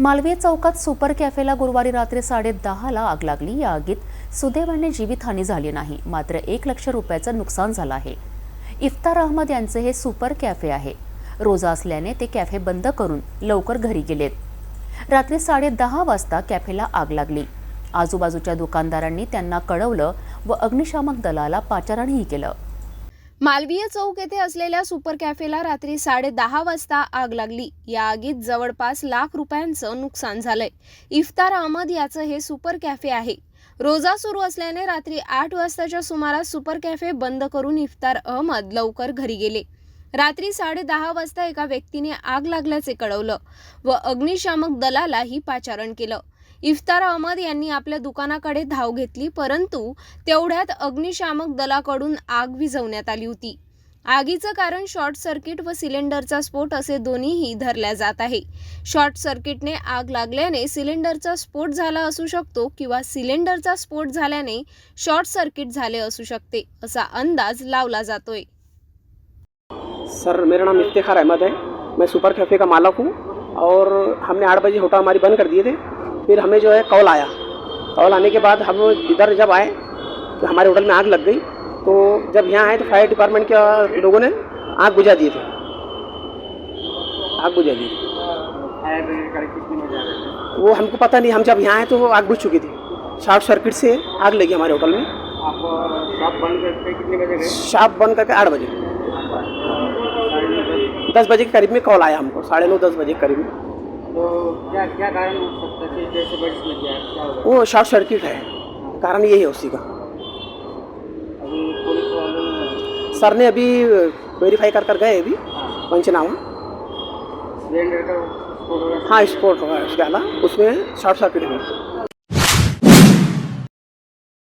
मालवीय चौकात सुपर कॅफेला गुरुवारी रात्री साडे दहाला आग लागली. या आगीत सुदैवाने जीवितहानी झाली नाही. मात्र एक लक्ष रुपयाचं नुकसान झालं आहे. इफ्तार अहमद यांचे हे सुपर कॅफे आहे. रोजा असल्याने ते कॅफे बंद करून लवकर घरी गेलेत. रात्री साडे दहा वाजता कॅफेला आग लागली. आजूबाजूच्या दुकानदारांनी त्यांना कळवलं व अग्निशामक दलाला पाचारणही केलं. मालवीय चौक येथे असलेल्या सुपर कॅफेला रात्री साडे दहा वाजता आग लागली. या आगीत जवळपास लाख रुपयांचं नुकसान झालंय. इफ्तार अहमद याचं हे सुपर कॅफे आहे. रोजा सुरू असल्याने रात्री आठ वाजताच्या सुमारास सुपर कॅफे बंद करून इफ्तार अहमद लवकर घरी गेले. रात्री साडे दहा वाजता एका व्यक्तीने आग लागल्याचे कळवलं व अग्निशामक दलालाही पाचारण केलं. इफ्तार अहमद यांनी आपल्या दुकानाकडे धाव घेतली परंतु तेवढ्यात अग्निशामक दलाकडून आग विझवण्यात आली होती. आगीचं कारण शॉर्ट सर्किट व सिलेंडरचा स्फोट असे दोन्हीही धरल्या जात आहे. शॉर्ट सर्किटने आग लागल्याने सिलेंडरचा स्फोट झाला असू शकतो किंवा सिलेंडरचा स्फोट झाल्याने शॉर्ट सर्किट झाले असू शकते असा अंदाज लावला जातोय. सर मेरा नाम इफ्तिखार अहमद है। मैं सुपर कैफ़े का मालक हूँ और हमने आठ बजे होटल हमारी बंद कर दिए थे। फिर हमें जो है कॉल आया। कॉल आने के बाद हम इधर जब आए तो हमारे होटल में आग लग गई। तो जब यहाँ आए तो फायर डिपार्टमेंट के लोगों ने आग बुझा दिए थे। आग बुझा दी वो हमको पता नहीं, हम जब यहाँ आए तो वो आग बुझ चुकी थी। शॉर्ट सर्किट से आग लगी हमारे होटल में। शॉप बंद करके आठ बजे। दस बजे के करीब में कॉल आया हमको, साढ़े नौ, दस बजे के करीब में। तो क्या क्या कारण हो सकता है कि जैसे बड़ी लग गया क्या होगा? वो शॉर्ट सर्किट है। कारण यही है उसी का। अभी पुलिस वालों ने सर ने अभी वेरीफाई कर कर गए अभी हाँ। पंचनामा। सिलेंडर का हो हाँ स्पोर्ट होगा है उसके अलावा उसमें शॉर्ट सर्किट हुआ